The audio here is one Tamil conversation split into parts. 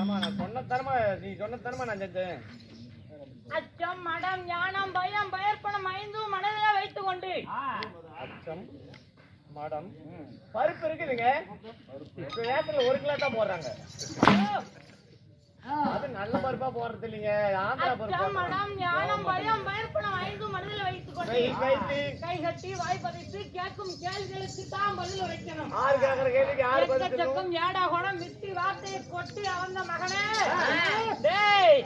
ஏமா நான் சொன்ன தரமா நீ சொன்ன தரமா நான் செஞ்சேன். அச்சம் மடம் ஞானம் பயம் பயற்பணம் ஐந்தும் மனதில் வைத்துக் கொண்டு. அச்சம் மடம். பருப்பு இருக்குதுங்க. இப்ப நேரத்துல ஒரு கிலோ தான் போடுறாங்க. அது நல்ல பருப்பா போடுறது இல்லைங்க. ஆந்திரா பருப்பு அச்சம் மடம் ஞானம் பயம் பயற்பணம் ஐந்தும் மனதில் வைத்துக் கொண்டு கை கட்டி. வாய் பதித்து கேட்கும் கேள்விகளுக்கு தான் பதில் வைக்கணும் ஆறு கேக்குற கேள்விக்கு ஆறு பதில் சொல்லணும். எக்கச்சக்கம் ஏடா குணம் மித்தி வார்த்தையை கொட்டி அவந்த மகனே. டேய்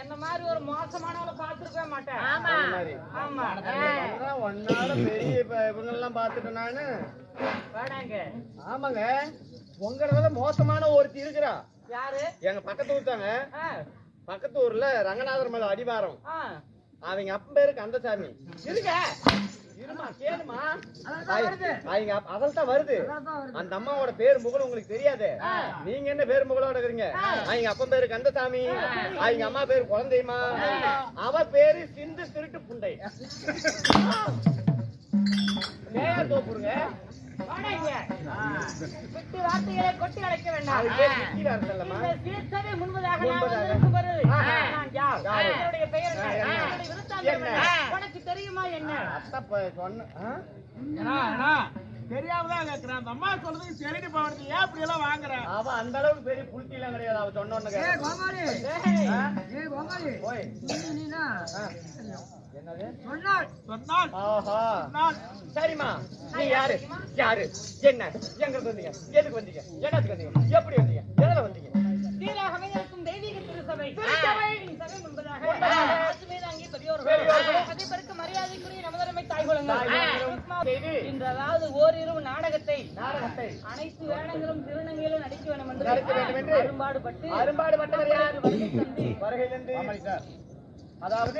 என்ன மாதிரி ஒரு மோசமானவளை பார்த்திருக்கவே மாட்டேன். ஆமா. அதான் ஒன்னால பெரிய இப்ப இவங்கெல்லாம் பார்த்துட்டேன் நானு. வேடாங்க ஆமாங்க. உங்களை விட மோசமான ஒருத்தி இருக்கிறா. யாரு? எங்க பக்கத்து ஊர் தாங்க ஆ, பக்கத்து ஊர்ல ரங்கநாதர் மேல அடிவாரம். அவங்க அப்பன் பேரு கந்தசாமி. இருங்க. இருமா கேளுமா. அவங்க அவள் தான் வருது. அந்த அம்மாவோட பேர் முகல் உங்களுக்கு தெரியாது. நீங்க என்ன பேர் முகலோட இருக்கிறீங்க? அவங்க அப்பன் பேரு கந்தசாமி. அவங்க அம்மா பேரு குழந்தைமா. அவ பேரு சிந்து திருட்டு புண்டை. நேயர் தோப்புருங்க வார்த்தைகளை கொட்டி அழைக்க வேண்டாம். முன்பதாக என்ன? உனக்கு தெரியுமா என்ன? அத்தை சொன்ன ஆ? தெரியாம தான் கேக்குறேன். அந்த அம்மா சொல்றதுக்கு சரிட்டு போறது ஏன் இப்படி எல்லாம் வாங்குற? அவ அந்த அளவுக்கு பெரிய புளுத்தி எல்லாம் கிடையாது. அவ சொன்ன உடனே டேய், போய். ஆ. என்னது? சொன்னால் ஆஹா. நான் சரிம்மா. நீ யாரு? யாரு? என்ன? எங்க இருந்து வந்தீங்க? எதுக்கு வந்தீங்க? என்னத்துக்கு வந்தீங்க? எப்படி வந்தீங்க? எதுல வந்தீங்க? இன்றதாவது ஓரிரவு நாடகத்தை நாடகத்தை அனைத்து வேடங்களும் திருநங்கையிலும் நடிக்க வேண்டும் என்று நடிக்க வேண்டும் என்று அரும்பாடுபட்டு அரும்பாடுபட்டவர் யார்? வருகை அதாவது